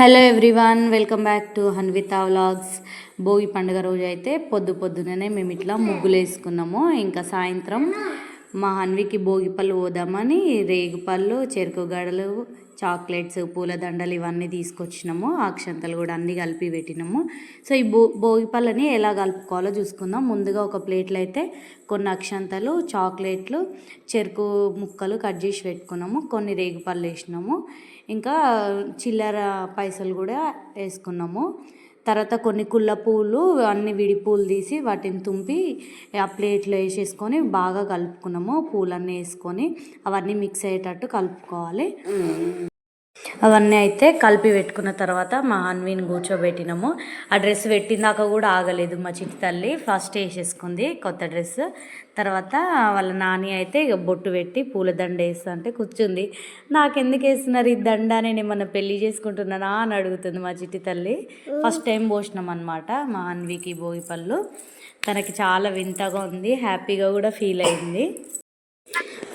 Hello everyone welcome back to Hanvitha vlogs Bhogi పండుగ రోజు అయితే పొద్దు పొద్దుననే మేము ఇట్లా ముగ్గులు వేసుకున్నాము ఇంకా సాయంత్రం మా హన్వికి భోగి పళ్ళు పోదామని రేగుపళ్ళు చెరుకు గడలు చాక్లెట్స్ పూలదండలు ఇవన్నీ తీసుకొచ్చినాము. అక్షంతలు కూడా అన్నీ కలిపి పెట్టినాము. సో ఈ భో భోగి పళ్ళని ఎలా కలుపుకోవాలో చూసుకుందాం. ముందుగా ఒక ప్లేట్లో అయితే కొన్ని అక్షంతలు చాక్లెట్లు చెరుకు ముక్కలు కట్ చేసి పెట్టుకున్నాము. కొన్ని రేగుపళ్ళు వేసినాము. ఇంకా చిల్లర పైసలు కూడా వేసుకున్నాము. తర్వాత కొన్ని కుళ్ళ పూలు అన్ని విడి పూలు తీసి వాటిని తుంపి ఆ ప్లేట్లో వేసేసుకొని బాగా కలుపుకున్నాము. పూలన్నీ వేసుకొని అవన్నీ మిక్స్ అయ్యేటట్టు కలుపుకోవాలి. అవన్నీ అయితే కలిపి పెట్టుకున్న తర్వాత మా అన్వీని కూర్చోబెట్టినాము. ఆ డ్రెస్ పెట్టినాక కూడా ఆగలేదు మా చిట్టి తల్లి. ఫస్ట్ వేసేసుకుంది కొత్త డ్రెస్. తర్వాత వాళ్ళ నాని అయితే ఇక బొట్టు పెట్టి పూల దండ వేస్తా అంటే కూర్చుంది. నాకెందుకు వేస్తున్నారు ఈ దండ? నేను ఏమన్నా పెళ్ళి చేసుకుంటున్నానా? అని అడుగుతుంది మా చిట్టి తల్లి. ఫస్ట్ టైం పోసినాం అనమాట మా హన్వీకి భోగి పళ్ళు. తనకి చాలా వింతగా ఉంది. హ్యాపీగా కూడా ఫీల్ అయింది.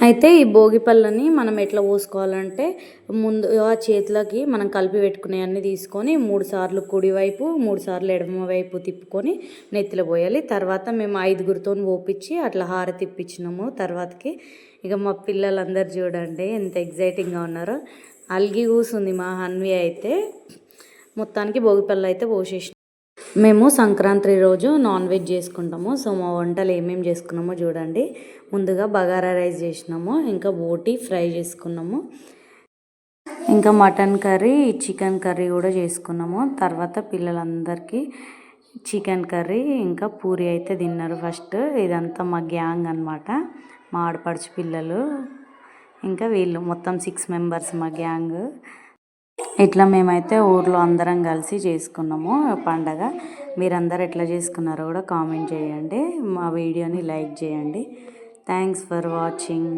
అయితే ఈ భోగి పళ్ళని మనం ఎట్లా పోసుకోవాలంటే ముందు ఆ చేతులకి మనం కలిపి పెట్టుకునేవన్నీ తీసుకొని మూడు సార్లు కుడివైపు మూడు సార్లు ఎడమ వైపు తిప్పుకొని నెత్తిలో పోయాలి. తర్వాత మేము ఐదుగురితో పోపించి అట్లా హారతి తిప్పించినాము. తర్వాతకి ఇక మా పిల్లలందరూ చూడండి ఎంత ఎగ్జైటింగ్గా ఉన్నారో. అలిగి కూసుంది మా హన్వి అయితే. మొత్తానికి భోగి పళ్ళు అయితే పోసేసి మేము సంక్రాంతి రోజు నాన్ వెజ్ చేసుకుంటాము. సో మా వంటలు ఏమేమి చేసుకున్నామో చూడండి. ముందుగా బగారా రైస్ చేసినాము. ఇంకా బోటి ఫ్రై చేసుకున్నాము. ఇంకా మటన్ కర్రీ చికెన్ కర్రీ కూడా చేసుకున్నాము. తర్వాత పిల్లలందరికీ చికెన్ కర్రీ ఇంకా పూరి అయితే తిన్నారు ఫస్ట్. ఇదంతా మా గ్యాంగ్ అనమాట మా ఆడపడుచు పిల్లలు. ఇంకా వీళ్ళు మొత్తం సిక్స్ మెంబర్స్ మా గ్యాంగ్. ఇట్లా మేమైతే ఊర్లో అందరం కలిసి చేసుకున్నాము పండగ. మీరందరూ ఎట్లా చేసుకున్నారో కూడా కామెంట్ చేయండి. మా వీడియోని లైక్ చేయండి. Thanks for watching.